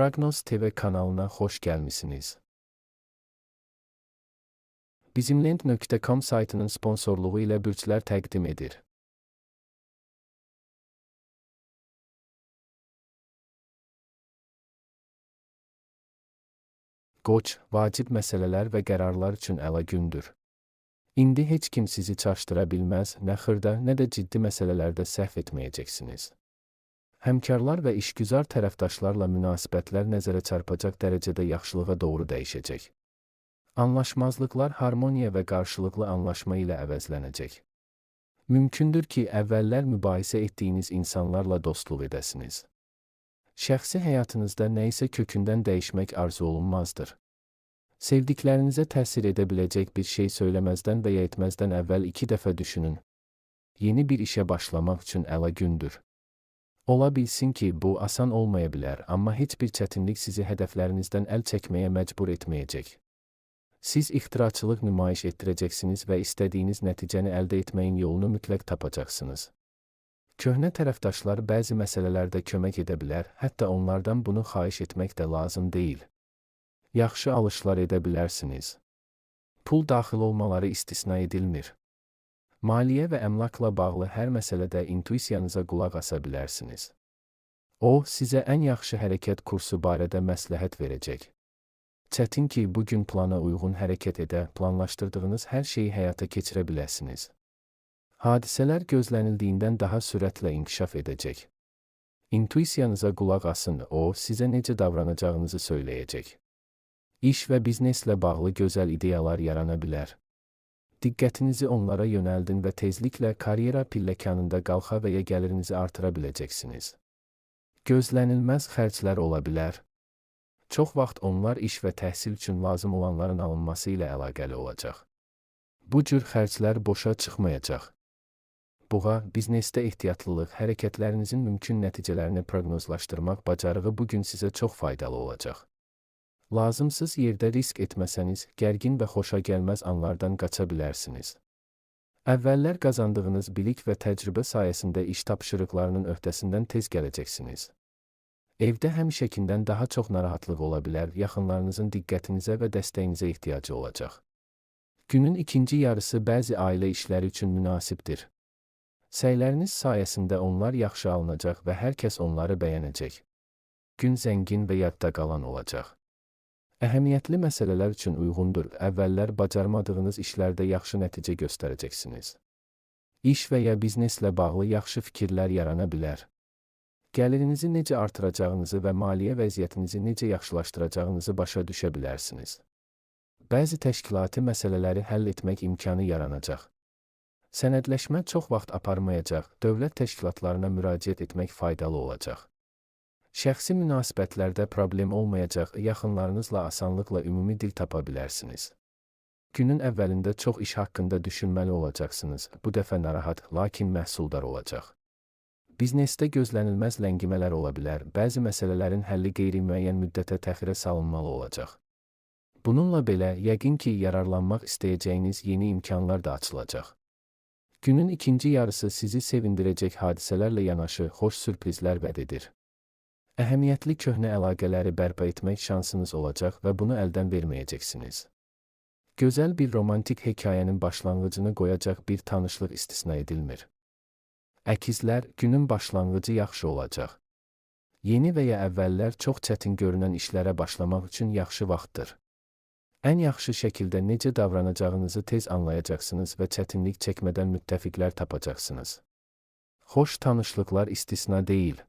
Prognoz TV kanalına xoş gəlmisiniz. Bizimlend.com saytının sponsorluğu ilə bürclər təqdim edir. Qoç, vacib məsələlər və qərarlar üçün əla gündür. İndi heç kim sizi çaşdıra bilməz, nə xırda, nə də ciddi məsələlərdə səhv etməyəcəksiniz. Həmkarlar və işgüzar tərəfdaşlarla münasibətlər nəzərə çarpacaq dərəcədə yaxşılığa doğru dəyişəcək. Anlaşmazlıqlar harmoniya və qarşılıqlı anlaşma ilə əvəzlənəcək. Mümkündür ki, əvvəllər mübahisə etdiyiniz insanlarla dostluq edəsiniz. Şəxsi həyatınızda nə isə kökündən dəyişmək arzu olunmazdır. Sevdiklərinizə təsir edə biləcək bir şey söyləməzdən və ya etməzdən əvvəl iki dəfə düşünün. Yeni bir işə başlamaq üçün əla gündür. Ola bilsin ki, bu asan olmaya bilər, amma heç bir çətinlik sizi hədəflərinizdən əl çəkməyə məcbur etməyəcək. Siz ixtiraçılıq nümayiş etdirəcəksiniz və istədiyiniz nəticəni əldə etməyin yolunu mütləq tapacaqsınız. Köhnə tərəfdaşlar bəzi məsələlərdə kömək edə bilər, hətta onlardan bunu xahiş etmək də lazım deyil. Yaxşı alışlar edə bilərsiniz. Pul daxil olmaları istisna edilmir. Maliyyə və əmlakla bağlı hər məsələdə intuisiyanıza qulaq asa bilərsiniz. O, sizə ən yaxşı hərəkət kursu barədə məsləhət verəcək. Çətin ki, bu gün plana uyğun hərəkət edə, planlaşdırdığınız hər şeyi həyata keçirə biləsiniz. Hadisələr gözlənildiyindən daha sürətlə inkişaf edəcək. İntuisiyanıza qulaq asın, o sizə necə davranacağınızı söyləyəcək. İş və bizneslə bağlı gözəl ideyalar yarana bilər. Diqqətinizi onlara yönəldin və tezliklə karyera pilləkanında qalxa və ya gəlirinizi artıra biləcəksiniz. Gözlənilməz xərclər ola bilər. Çox vaxt onlar iş və təhsil üçün lazım olanların alınması ilə əlaqəli olacaq. Bu cür xərclər boşa çıxmayacaq. Buğa, biznesdə ehtiyatlılıq, hərəkətlərinizin mümkün nəticələrini proqnozlaşdırmaq bacarığı bu gün sizə çox faydalı olacaq. Lazımsız yerdə risk etməsəniz, gərgin və xoşa gəlməz anlardan qaça bilərsiniz. Əvvəllər qazandığınız bilik və təcrübə sayəsində iş tapşırıqlarının öhdəsindən tez gələcəksiniz. Evdə həmişəkindən daha çox narahatlıq ola bilər, yaxınlarınızın diqqətinizə və dəstəyinizə ehtiyacı olacaq. Günün ikinci yarısı bəzi ailə işləri üçün münasibdir. Səyləriniz sayəsində onlar yaxşı alınacaq və hər kəs onları bəyənəcək. Gün zəngin və yadda qalan olacaq. Əhəmiyyətli məsələlər üçün uyğundur. Əvvəllər bacarmadığınız işlərdə yaxşı nəticə göstərəcəksiniz. İş və ya bizneslə bağlı yaxşı fikirlər yarana bilər gəlirinizi necə artıracağınızı və maliyyə vəziyyətinizi necə yaxşılaşdıracağınızı başa düşə bilərsiniz. Bəzi təşkilati məsələləri həll etmək imkanı yaranacaq. Sənədləşmə çox vaxt aparmayacaq, dövlət təşkilatlarına müraciət etmək faydalı olacaq. Şəxsi münasibətlərdə problem olmayacaq, yaxınlarınızla asanlıqla ümumi dil tapa bilərsiniz. Günün əvvəlində çox iş haqqında düşünməli olacaqsınız. Bu dəfə narahat, lakin məhsuldar olacaq. Biznesdə gözlənilməz ləngimələr ola bilər, bəzi məsələlərin həlli qeyri-müəyyən müddətə təxirə salınmalı olacaq. Bununla belə, yəqin ki, yararlanmaq istəyəcəyiniz yeni imkanlar da açılacaq. Günün ikinci yarısı sizi sevindirəcək hadisələrlə yanaşı xoş sürprizlər vəd edir. Əhəmiyyətli köhnə əlaqələri bərpa etmək şansınız olacaq və bunu əldən verməyəcəksiniz. Gözəl bir romantik hekayənin başlanğıcını qoyacaq bir tanışlıq istisna edilmir. Əkizlər, günün başlanğıcı yaxşı olacaq. Yeni və ya əvvəllər çox çətin görünən işlərə başlamaq üçün yaxşı vaxtdır. Ən yaxşı şəkildə necə davranacağınızı tez anlayacaqsınız və çətinlik çəkmədən müttəfiqlər tapacaqsınız. Xoş tanışlıqlar istisna deyil.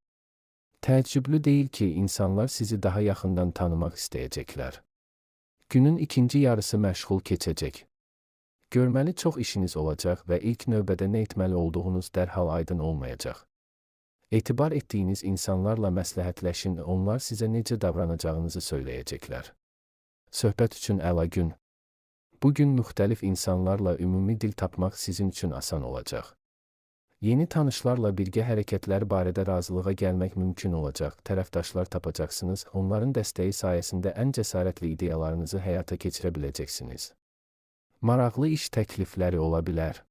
Təəccüblü deyil ki, insanlar sizi daha yaxından tanımaq istəyəcəklər. Günün ikinci yarısı məşğul keçəcək. Görməli çox işiniz olacaq və ilk növbədə nə etməli olduğunuz dərhal aydın olmayacaq. Etibar etdiyiniz insanlarla məsləhətləşin, onlar sizə necə davranacağınızı söyləyəcəklər. Söhbət üçün əla gün. Bu gün müxtəlif insanlarla ümumi dil tapmaq sizin üçün asan olacaq. Yeni tanışlarla birgə hərəkətlər barədə razılığa gəlmək mümkün olacaq. Tərəfdaşlar tapacaqsınız. Onların dəstəyi sayəsində ən cəsarətli ideyalarınızı həyata keçirə biləcəksiniz maraqlı iş təklifləri ola bilər.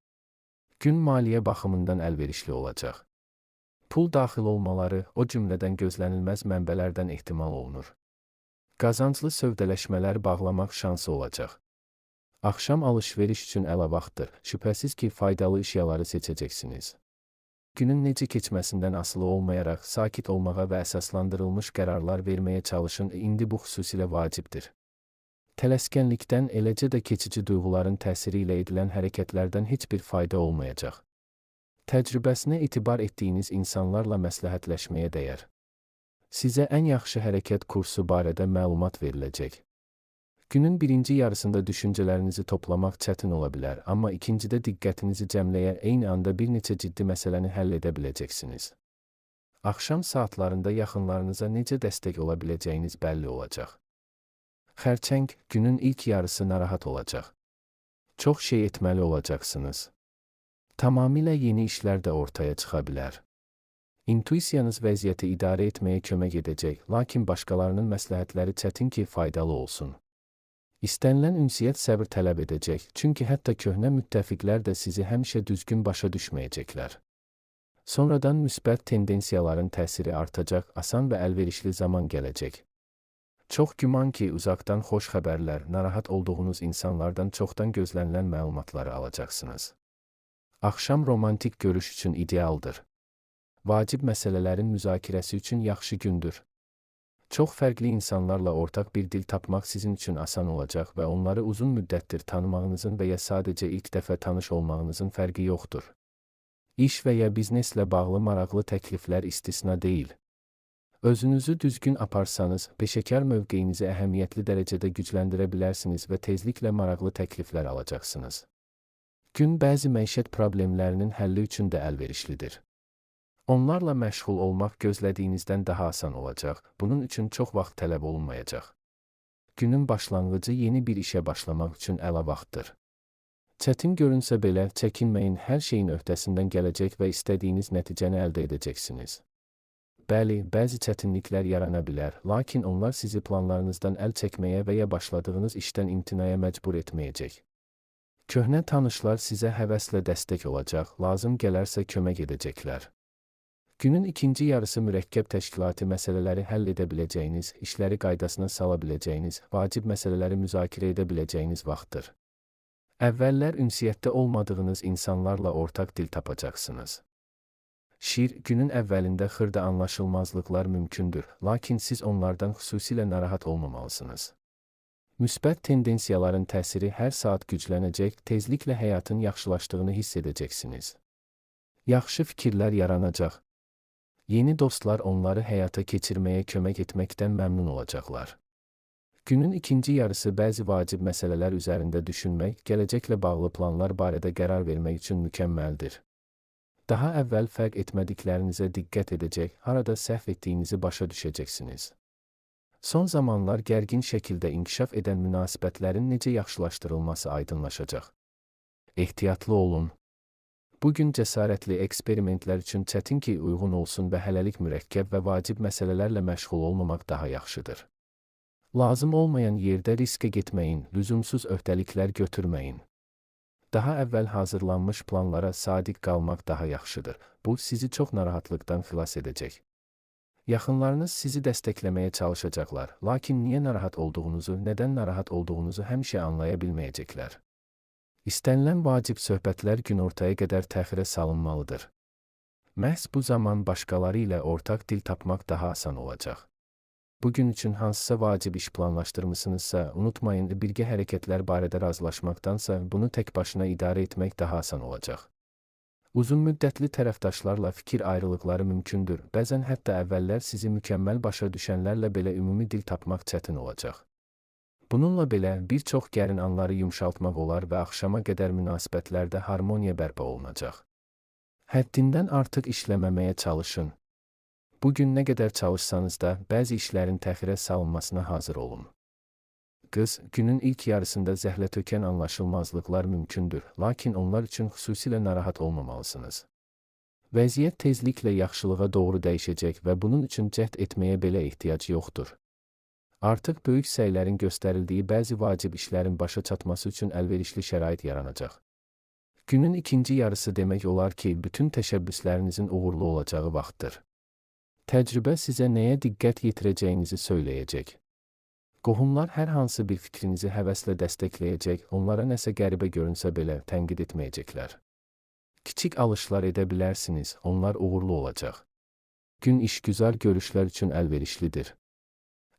Gün maliyyə baxımından əlverişli olacaq. Pul daxil olmaları, o cümlədən gözlənilməz mənbələrdən ehtimal olunur. Qazanclı sövdələşmələr bağlamaq şansı olacaq. Axşam alış-veriş üçün əla vaxtdır. Şübhəsiz ki, faydalı işyaları seçəcəksiniz. Günün necə keçməsindən asılı olmayaraq sakit olmağa və əsaslandırılmış qərarlar verməyə çalışın. İndi bu xüsusilə vacibdir. Tələskənlikdən, eləcə də keçici duyğuların təsiri ilə edilən hərəkətlərdən heç bir fayda olmayacaq. Təcrübəsinə etibar etdiyiniz insanlarla məsləhətləşməyə dəyər. Sizə ən yaxşı hərəkət kursu barədə məlumat veriləcək. Günün birinci yarısında düşüncələrinizi toplamaq çətin ola bilər, amma ikincidə diqqətinizi cəmləyə eyni anda bir neçə ciddi məsələni həll edə biləcəksiniz. Axşam saatlarında yaxınlarınıza necə dəstək ola biləcəyiniz bəlli olacaq. Xərçəng, günün ilk yarısı narahat olacaq. Çox şey etməli olacaqsınız. Tamamilə yeni işlər də ortaya çıxa bilər. İntuisiyanız vəziyyəti idarə etməyə kömək edəcək, lakin başqalarının məsləhətləri çətin ki, faydalı olsun. İstənilən ünsiyyət səbr tələb edəcək, çünki hətta köhnə müttəfiqlər də sizi həmişə düzgün başa düşməyəcəklər. Sonradan müsbət tendensiyaların təsiri artacaq, asan və əlverişli zaman gələcək. Çox güman ki, uzaqdan xoş xəbərlər, narahat olduğunuz insanlardan çoxdan gözlənilən məlumatları alacaqsınız. Axşam romantik görüş üçün idealdır. Vacib məsələlərin müzakirəsi üçün yaxşı gündür. Çox fərqli insanlarla ortaq bir dil tapmaq sizin üçün asan olacaq və onları uzun müddətdir tanımağınızın və ya sadəcə ilk dəfə tanış olmağınızın fərqi yoxdur. İş və ya bizneslə bağlı maraqlı təkliflər istisna deyil. Özünüzü düzgün aparsanız, peşəkar mövqeyinizi əhəmiyyətli dərəcədə gücləndirə bilərsiniz və tezliklə maraqlı təkliflər alacaqsınız. Gün bəzi məişət problemlərinin həlli üçün də əlverişlidir. Onlarla məşğul olmaq gözlədiyinizdən daha asan olacaq. Bunun üçün çox vaxt tələb olunmayacaq. Günün başlanğıcı yeni bir işə başlamaq üçün əla vaxtdır. Çətin görünsə belə, çəkinməyin, hər şeyin öhdəsindən gələcək və istədiyiniz nəticəni əldə edəcəksiniz. Bəli, bəzi çətinliklər yarana bilər, lakin onlar sizi planlarınızdan əl çəkməyə və ya başladığınız işdən imtinaya məcbur etməyəcək. Köhnə tanışlar sizə həvəslə dəstək olacaq, lazım gələrsə kömək edəcəklər. Günün ikinci yarısı mürəkkəb təşkilati məsələləri həll edə biləcəyiniz, işləri qaydasına sala biləcəyiniz, vacib məsələləri müzakirə edə biləcəyiniz vaxtdır. Əvvəllər ünsiyyətdə olmadığınız insanlarla ortaq dil tapacaqsınız. Şir, günün əvvəlində xırda anlaşılmazlıqlar mümkündür, lakin siz onlardan xüsusilə narahat olmamalısınız. Müsbət tendensiyaların təsiri hər saat güclənəcək, tezliklə həyatın yaxşılaşdığını hiss edəcəksiniz. Yaxşı fikirlər yaranacaq, Yeni dostlar onları həyata keçirməyə kömək etməkdən məmnun olacaqlar. Günün ikinci yarısı bəzi vacib məsələlər üzərində düşünmək, gələcəklə bağlı planlar barədə qərar vermək üçün mükəmməldir. Daha əvvəl fərq etmədiklərinizə diqqət edəcək, harada səhv etdiyinizi başa düşəcəksiniz. Son zamanlar gərgin şəkildə inkişaf edən münasibətlərin necə yaxşılaşdırılması aydınlaşacaq. Ehtiyatlı olun. Bu gün cəsarətli eksperimentlər üçün çətin ki, uyğun olsun və hələlik mürəkkəb və vacib məsələlərlə məşğul olmamaq daha yaxşıdır. Lazım olmayan yerdə riskə getməyin, lüzumsuz öhdəliklər götürməyin. Daha əvvəl hazırlanmış planlara sadiq qalmaq daha yaxşıdır. Bu sizi çox narahatlıqdan xilas edəcək. Yaxınlarınız sizi dəstəkləməyə çalışacaqlar, lakin niyə narahat olduğunuzu, nədən narahat olduğunuzu həmişə anlaya bilməyəcəklər. İstənilən vacib söhbətlər günortaya qədər təxirə salınmalıdır. Məhz bu zaman başqaları ilə ortaq dil tapmaq daha asan olacaq. Bugün üçün hansısa vacib iş planlaşdırmısınızsa, unutmayın, birgə hərəkətlər barədə razılaşmaqdansa, bunu tək başına idarə etmək daha asan olacaq. Uzun müddətli tərəfdaşlarla fikir ayrılıqları mümkündür. Bəzən hətta əvvəllər sizi mükəmməl başa düşənlərlə belə ümumi dil tapmaq çətin olacaq. Bununla belə bir çox gərin anları yumşaltmaq olar və axşama qədər münasibətlərdə harmoniya bərpa olunacaq. Həddindən artıq işləməməyə çalışın. Bu gün nə qədər çalışsanız da, bəzi işlərin təxirə salınmasına hazır olun. Qız, günün ilk yarısında zəhlətökən anlaşılmazlıqlar mümkündür, lakin onlar üçün xüsusilə narahat olmamalısınız. Vəziyyət tezliklə yaxşılığa doğru dəyişəcək və bunun üçün cəhd etməyə belə ehtiyac yoxdur. Artıq böyük səylərin göstərildiyi bəzi vacib işlərin başa çatması üçün əlverişli şərait yaranacaq. Günün ikinci yarısı demək olar ki, bütün təşəbbüslərinizin uğurlu olacağı vaxtdır. Təcrübə sizə nəyə diqqət yetirəcəyinizi söyləyəcək. Qohumlar hər hansı bir fikrinizi həvəslə dəstəkləyəcək, onlara nəsə qəribə görünsə belə tənqid etməyəcəklər. Kiçik alışlar edə bilərsiniz, onlar uğurlu olacaq. Gün işgüzar görüşlər üçün əlverişlidir.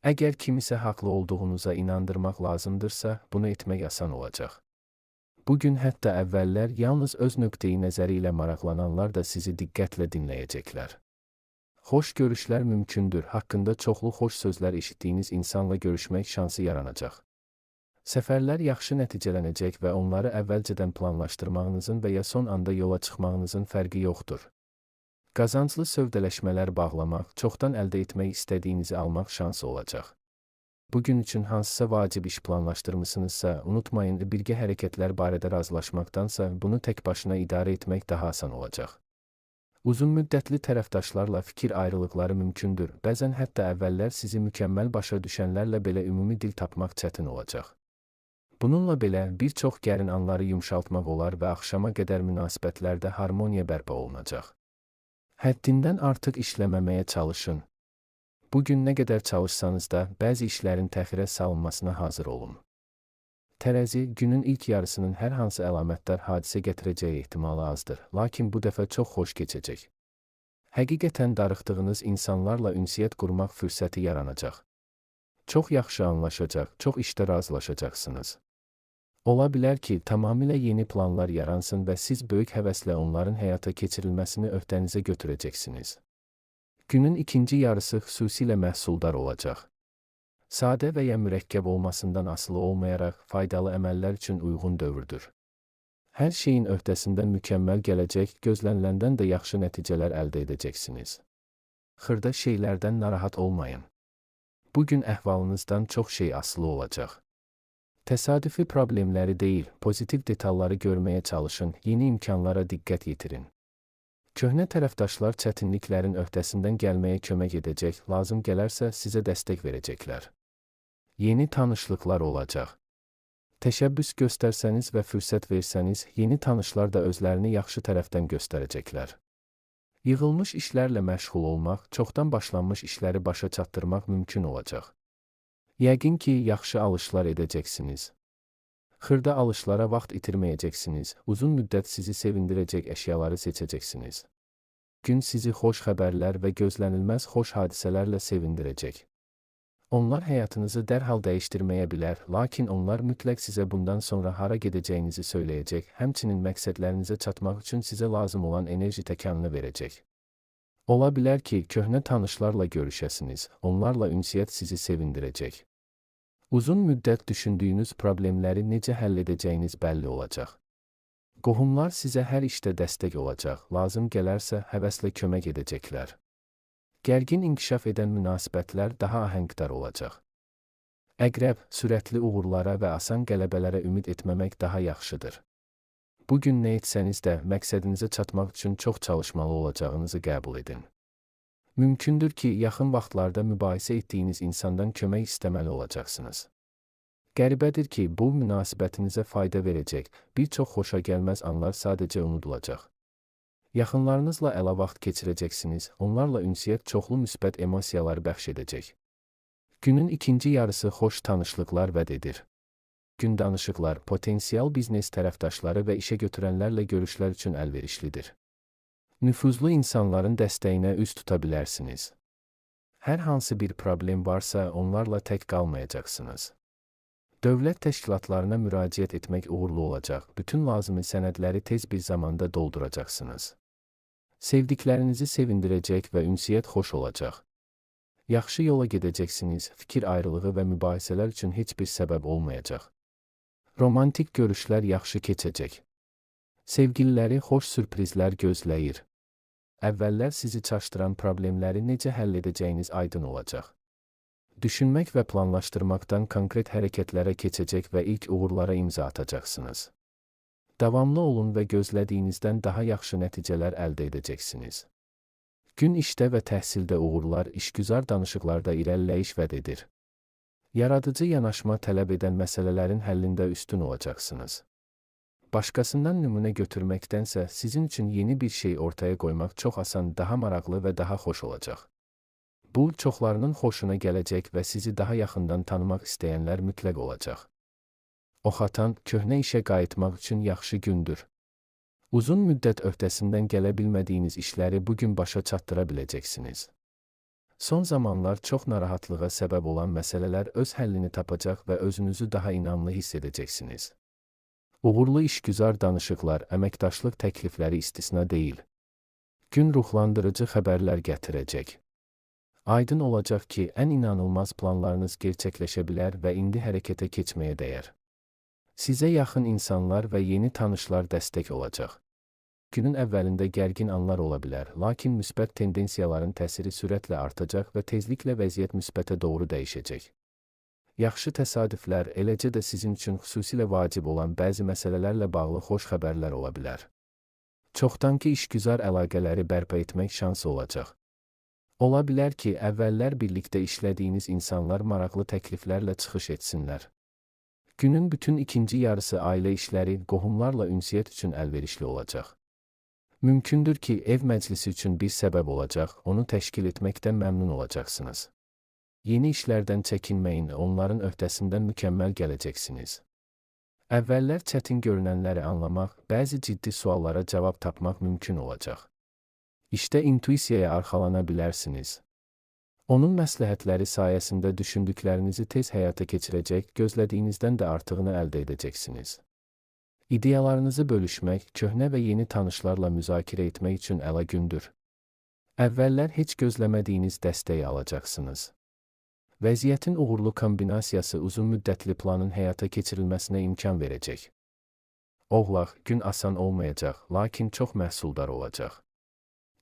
Əgər kimisə haqlı olduğunuza inandırmaq lazımdırsa, bunu etmək asan olacaq. Bu gün hətta əvvəllər yalnız öz nöqteyi nəzəri ilə maraqlananlar da sizi diqqətlə dinləyəcəklər. Xoş görüşlər mümkündür. Haqqında çoxlu xoş sözlər eşitdiyiniz insanla görüşmək şansı yaranacaq. Səfərlər yaxşı nəticələnəcək və onları əvvəlcədən planlaşdırmağınızın və ya son anda yola çıxmağınızın fərqi yoxdur. Qazanclı sövdələşmələr bağlamaq, çoxdan əldə etmək istədiyinizi almaq şansı olacaq. Bugün üçün hansısa vacib iş planlaşdırmısınızsa, unutmayın, birgə hərəkətlər barədə razılaşmaqdansa, bunu tək başına idarə etmək daha asan olacaq. Uzun müddətli tərəfdaşlarla fikir ayrılıqları mümkündür. Bəzən hətta əvvəllər sizi mükəmməl başa düşənlərlə belə ümumi dil tapmaq çətin olacaq. Bununla belə bir çox gərin anları yumşaltmaq olar və axşama qədər münasibətlərdə harmoniya bərpa olunacaq. Həddindən artıq işləməməyə çalışın. Bu gün nə qədər çalışsanız da, bəzi işlərin təxirə salınmasına hazır olun. Tərəzi günün ilk yarısının hər hansı əlamətdar hadisə gətirəcəyi ehtimalı azdır, lakin bu dəfə çox xoş keçəcək. Həqiqətən darıxdığınız insanlarla ünsiyyət qurmaq fürsəti yaranacaq. Çox yaxşı anlaşacaq, çox işdə razılaşacaqsınız. Ola bilər ki, tamamilə yeni planlar yaransın və siz böyük həvəslə onların həyata keçirilməsini öhdənizə götürəcəksiniz. Günün ikinci yarısı xüsusilə məhsuldar olacaq. Sadə və ya mürəkkəb olmasından asılı olmayaraq faydalı əməllər üçün uyğun dövrdür. Hər şeyin öhdəsindən mükəmməl gələcək, gözləniləndən də yaxşı nəticələr əldə edəcəksiniz. Xırda şeylərdən narahat olmayın. Bu gün əhvalınızdan çox şey asılı olacaq. Təsadüfi problemləri deyil, pozitiv detalları görməyə çalışın, yeni imkanlara diqqət yetirin. Köhnə tərəfdaşlar çətinliklərin öhdəsindən gəlməyə kömək edəcək, lazım gələrsə sizə dəstək verəcəklər. Yeni tanışlıqlar olacaq. Təşəbbüs göstərsəniz və fürsət versəniz, yeni tanışlar da özlərini yaxşı tərəfdən göstərəcəklər. Yığılmış işlərlə məşğul olmaq, çoxdan başlanmış işləri başa çatdırmaq mümkün olacaq. Yəqin ki, yaxşı alışlar edəcəksiniz. Xırda alışlara vaxt itirməyəcəksiniz, uzun müddət sizi sevindirəcək əşyaları seçəcəksiniz. Gün sizi xoş xəbərlər və gözlənilməz xoş hadisələrlə sevindirəcək. Onlar həyatınızı dərhal dəyişdirməyə bilər, lakin onlar mütləq sizə bundan sonra hara gedəcəyinizi söyləyəcək, həmçinin məqsədlərinizə çatmaq üçün sizə lazım olan enerji təkanını verəcək. Ola bilər ki, köhnə tanışlarla görüşəsiniz, onlarla ünsiyyət sizi sevindirəcək. Uzun müddət düşündüyünüz problemləri necə həll edəcəyiniz bəlli olacaq. Qohumlar sizə hər işdə dəstək olacaq, lazım gələrsə həvəslə kömək edəcəklər. Gərgin inkişaf edən münasibətlər daha ahəngdar olacaq. Əqrəb, sürətli uğurlara və asan qələbələrə ümid etməmək daha yaxşıdır. Bu gün nə etsəniz də məqsədinizə çatmaq üçün çox çalışmalı olacağınızı qəbul edin. Mümkündür ki, yaxın vaxtlarda mübahisə etdiyiniz insandan kömək istəməli olacaqsınız. Qəribədir ki, bu münasibətinizə fayda verəcək, bir çox xoşa gəlməz anlar sadəcə unudulacaq. Yaxınlarınızla əla vaxt keçirəcəksiniz, onlarla ünsiyyət çoxlu müsbət emosiyalar bəxş edəcək. Günün ikinci yarısı xoş tanışlıqlar vəd edir. Gün danışıqlar, potensial biznes tərəfdaşları və işə götürənlərlə görüşlər üçün əlverişlidir nüfuzlu insanların dəstəyinə üz tuta bilərsiniz. Hər hansı bir problem varsa, onlarla tək qalmayacaqsınız. Dövlət təşkilatlarına müraciət etmək uğurlu olacaq. Bütün lazımi sənədləri tez bir zamanda dolduracaqsınız. Sevdiklərinizi sevindirəcək və ünsiyyət xoş olacaq. Yaxşı yola gedəcəksiniz, fikir ayrılığı və mübahisələr üçün heç bir səbəb olmayacaq. Romantik görüşlər yaxşı keçəcək. Sevgililəri xoş sürprizlər gözləyir əvvəllər sizi çaşdıran problemləri necə həll edəcəyiniz aydın olacaq. Düşünmək və planlaşdırmaqdan konkret hərəkətlərə keçəcək və ilk uğurlara imza atacaqsınız. Davamlı olun və gözlədiyinizdən daha yaxşı nəticələr əldə edəcəksiniz. Gün işdə və təhsildə uğurlar, işgüzar danışıqlarda irəliləyiş vəd edir. Yaradıcı yanaşma tələb edən məsələlərin həllində üstün olacaqsınız. Başqasından nümunə götürməkdənsə sizin üçün yeni bir şey ortaya qoymaq çox asan, daha maraqlı və daha xoş olacaq. Bu, çoxlarının xoşuna gələcək və sizi daha yaxından tanımaq istəyənlər mütləq olacaq. Oxatan, köhnə işə qayıtmaq üçün yaxşı gündür. Uzun müddət öhdəsindən gələ bilmədiyiniz işləri bu gün başa çatdıra biləcəksiniz. Son zamanlar çox narahatlığa səbəb olan məsələlər öz həllini tapacaq və özünüzü daha inamlı hiss edəcəksiniz. Uğurlu işgüzar danışıqlar, əməkdaşlıq təklifləri istisna deyil. Gün ruhlandırıcı xəbərlər gətirəcək. Aydın olacaq ki, ən inanılmaz planlarınız gerçəkləşə bilər və indi hərəkətə keçməyə dəyər. Sizə yaxın insanlar və yeni tanışlar dəstək olacaq. Günün əvvəlində gərgin anlar ola bilər, lakin müsbət tendensiyaların təsiri sürətlə artacaq və tezliklə vəziyyət müsbətə doğru dəyişəcək. Yaxşı təsadüflər, eləcə də sizin üçün xüsusilə vacib olan bəzi məsələlərlə bağlı xoş xəbərlər ola bilər. Çoxdankı işgüzar əlaqələri bərpa etmək şansı olacaq. Ola bilər ki, əvvəllər birlikdə işlədiyiniz insanlar maraqlı təkliflərlə çıxış etsinlər. Günün bütün ikinci yarısı ailə işləri, qohumlarla ünsiyyət üçün əlverişli olacaq. Mümkündür ki, ev məclisi üçün bir səbəb olacaq, onu təşkil etməkdən məmnun olacaqsınız. Yeni işlərdən çəkinməyin, onların öhdəsindən mükəmməl gələcəksiniz. Əvvəllər çətin görünənləri anlamaq, bəzi ciddi suallara cavab tapmaq mümkün olacaq. İşdə intuisiyaya arxalana bilərsiniz. Onun məsləhətləri sayəsində düşündüklərinizi tez həyata keçirəcək, gözlədiyinizdən də artığını əldə edəcəksiniz. İdeyalarınızı bölüşmək, köhnə və yeni tanışlarla müzakirə etmək üçün əla gündür. Əvvəllər heç gözləmədiyiniz dəstəyi alacaqsınız. Vəziyyətin uğurlu kombinasiyası uzun müddətli planın həyata keçirilməsinə imkan verəcək. Oğlaq, gün asan olmayacaq, lakin çox məhsuldar olacaq.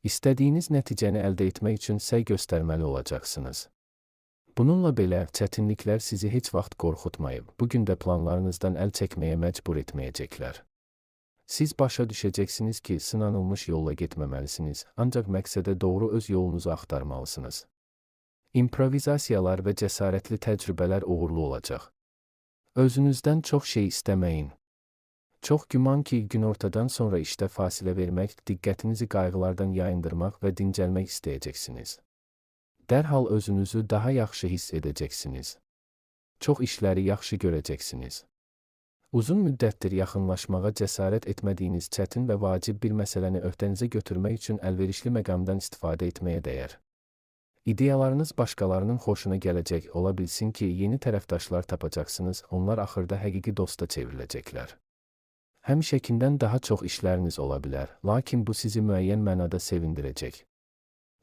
İstədiyiniz nəticəni əldə etmək üçün səy göstərməli olacaqsınız. Bununla belə, çətinliklər sizi heç vaxt qorxutmayıb, bu gün də planlarınızdan əl çəkməyə məcbur etməyəcəklər. Siz başa düşəcəksiniz ki, sınanılmış yolla getməməlisiniz, ancaq məqsədə doğru öz yolunuzu axtarmalısınız. İmprovizasiyalar və cəsarətli təcrübələr uğurlu olacaq. Özünüzdən çox şey istəməyin. Çox güman ki, günortadan sonra işdə fasilə vermək, diqqətinizi qayğılardan yayındırmaq və dincəlmək istəyəcəksiniz dərhal özünüzü daha yaxşı hiss edəcəksiniz. Çox işləri yaxşı görəcəksiniz. Uzun müddətdir yaxınlaşmağa cəsarət etmədiyiniz çətin və vacib bir məsələni öhdənizə götürmək üçün əlverişli məqamdan istifadə etməyə dəyər. İdeyalarınız başqalarının xoşuna gələcək, ola bilsin ki, yeni tərəfdaşlar tapacaqsınız, onlar axırda həqiqi dosta çevriləcəklər. Həmişəkindən daha çox işləriniz ola bilər, lakin bu sizi müəyyən mənada sevindirəcək.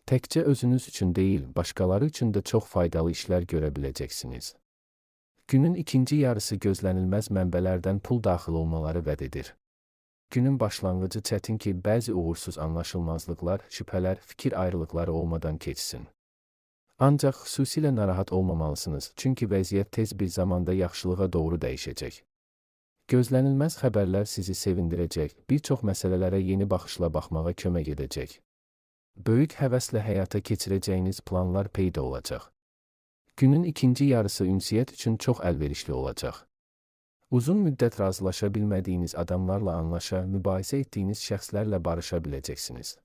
Təkcə özünüz üçün deyil, başqaları üçün də çox faydalı işlər görə biləcəksiniz. Günün ikinci yarısı gözlənilməz mənbələrdən pul daxil olmaları vəd edir. Günün başlanğıcı çətin ki, bəzi uğursuz anlaşılmazlıqlar, şübhələr, fikir ayrılıqları olmadan keçsin. Ancaq xüsusilə narahat olmamalısınız, çünki vəziyyət tez bir zamanda yaxşılığa doğru dəyişəcək. Gözlənilməz xəbərlər sizi sevindirəcək, bir çox məsələlərə yeni baxışla baxmağa kömək edəcək böyük həvəslə həyata keçirəcəyiniz planlar peyda olacaq. Günün ikinci yarısı ünsiyyət üçün çox əlverişli olacaq. Uzun müddət razılaşa bilmədiyiniz adamlarla anlaşa, mübahisə etdiyiniz şəxslərlə barışa biləcəksiniz.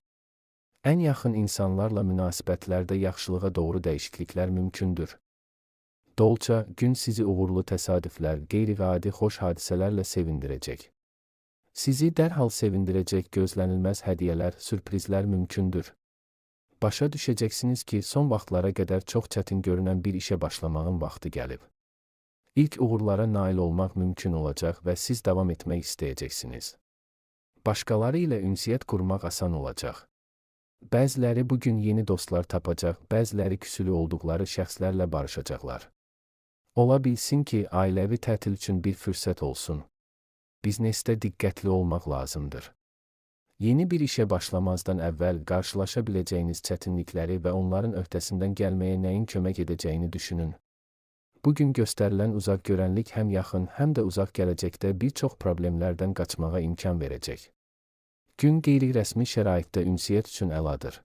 Ən yaxın insanlarla münasibətlərdə yaxşılığa doğru dəyişikliklər mümkündür. Dolça, gün sizi uğurlu təsadüflər, qeyri-adi xoş hadisələrlə sevindirəcək. Sizi dərhal sevindirəcək gözlənilməz hədiyyələr, sürprizlər mümkündür başa düşəcəksiniz ki, son vaxtlara qədər çox çətin görünən bir işə başlamağın vaxtı gəlib. İlk uğurlara nail olmaq mümkün olacaq və siz davam etmək istəyəcəksiniz. Başqaları ilə ünsiyyət qurmaq asan olacaq. Bəziləri bu gün yeni dostlar tapacaq, bəziləri küsülü olduqları şəxslərlə barışacaqlar. Ola bilsin ki, ailəvi tətil üçün bir fürsət olsun. Biznesdə diqqətli olmaq lazımdır. Yeni bir işə başlamazdan əvvəl qarşılaşa biləcəyiniz çətinlikləri və onların öhdəsindən gəlməyə nəyin kömək edəcəyini düşünün. Bu gün göstərilən uzaq görənlik həm yaxın, həm də uzaq gələcəkdə bir çox problemlərdən qaçmağa imkan verəcək. Gün qeyri-rəsmi şəraitdə ünsiyyət üçün əladır.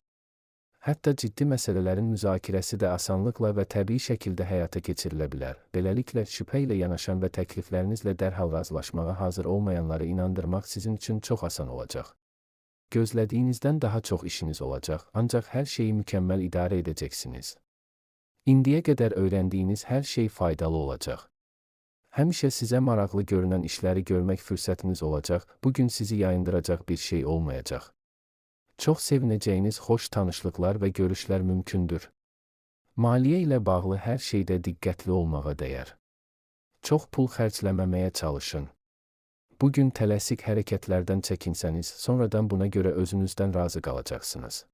Hətta ciddi məsələlərin müzakirəsi də asanlıqla və təbii şəkildə həyata keçirilə bilər. Beləliklə, şübhə ilə yanaşan və təkliflərinizlə dərhal razılaşmağa hazır olmayanları inandırmaq sizin üçün çox asan olacaq. Gözlədiyinizdən daha çox işiniz olacaq, ancaq hər şeyi mükəmməl idarə edəcəksiniz. İndiyə qədər öyrəndiyiniz hər şey faydalı olacaq. Həmişə sizə maraqlı görünən işləri görmək fürsətiniz olacaq, bu gün sizi yayındıracaq bir şey olmayacaq. Çox sevinəcəyiniz xoş tanışlıqlar və görüşlər mümkündür. Maliyyə ilə bağlı hər şeydə diqqətli olmağa dəyər. Çox pul xərcləməməyə çalışın. Bu gün tələsik hərəkətlərdən çəkinsəniz, sonradan buna görə özünüzdən razı qalacaqsınız.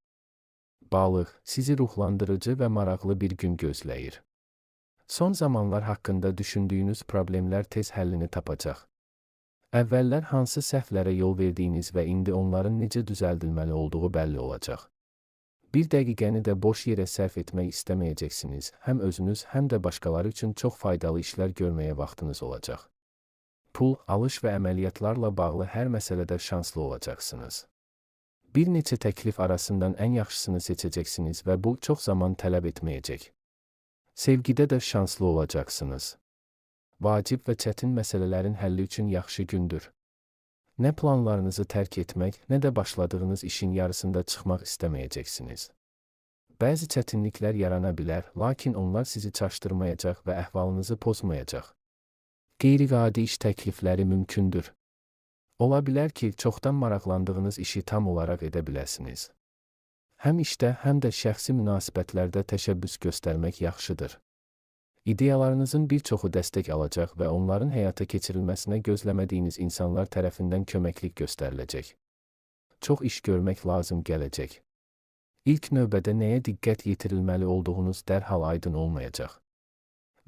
Balıq sizi ruhlandırıcı və maraqlı bir gün gözləyir. Son zamanlar haqqında düşündüyünüz problemlər tez həllini tapacaq. Əvvəllər hansı səhvlərə yol verdiyiniz və indi onların necə düzəldilməli olduğu bəlli olacaq. Bir dəqiqəni də boş yerə sərf etmək istəməyəcəksiniz. Həm özünüz, həm də başqaları üçün çox faydalı işlər görməyə vaxtınız olacaq. Pul, alış və əməliyyatlarla bağlı hər məsələdə şanslı olacaqsınız. Bir neçə təklif arasından ən yaxşısını seçəcəksiniz və bu çox zaman tələb etməyəcək. Sevgidə də şanslı olacaqsınız. Vacib və çətin məsələlərin həlli üçün yaxşı gündür. Nə planlarınızı tərk etmək, nə də başladığınız işin yarısında çıxmaq istəməyəcəksiniz. Bəzi çətinliklər yarana bilər, lakin onlar sizi çaşdırmayacaq və əhvalınızı pozmayacaq. Qeyri-adi iş təklifləri mümkündür. Ola bilər ki, çoxdan maraqlandığınız işi tam olaraq edə biləsiniz. Həm işdə, həm də şəxsi münasibətlərdə təşəbbüs göstərmək yaxşıdır. İdeyalarınızın bir çoxu dəstək alacaq və onların həyata keçirilməsinə gözləmədiyiniz insanlar tərəfindən köməklik göstəriləcək. Çox iş görmək lazım gələcək. İlk növbədə nəyə diqqət yetirilməli olduğunuz dərhal aydın olmayacaq.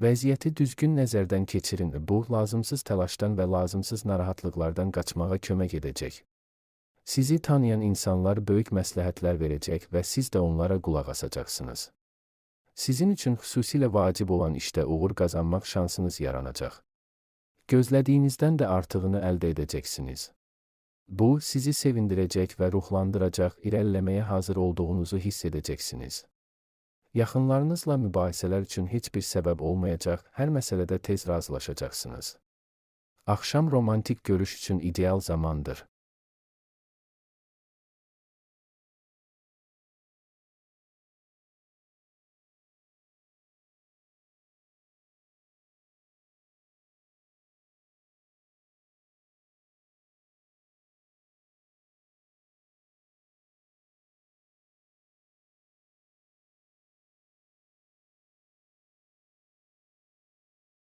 Vəziyyəti düzgün nəzərdən keçirin. Bu, lazımsız təlaşdan və lazımsız narahatlıqlardan qaçmağa kömək edəcək. Sizi tanıyan insanlar böyük məsləhətlər verəcək və siz də onlara qulaq asacaqsınız. Sizin üçün xüsusilə vacib olan işdə uğur qazanmaq şansınız yaranacaq. Gözlədiyinizdən də artığını əldə edəcəksiniz. Bu, sizi sevindirəcək və ruhlandıracaq, irəliləməyə hazır olduğunuzu hiss edəcəksiniz. Yaxınlarınızla mübahisələr üçün heç bir səbəb olmayacaq, hər məsələdə tez razılaşacaqsınız. Axşam romantik görüş üçün ideal zamandır.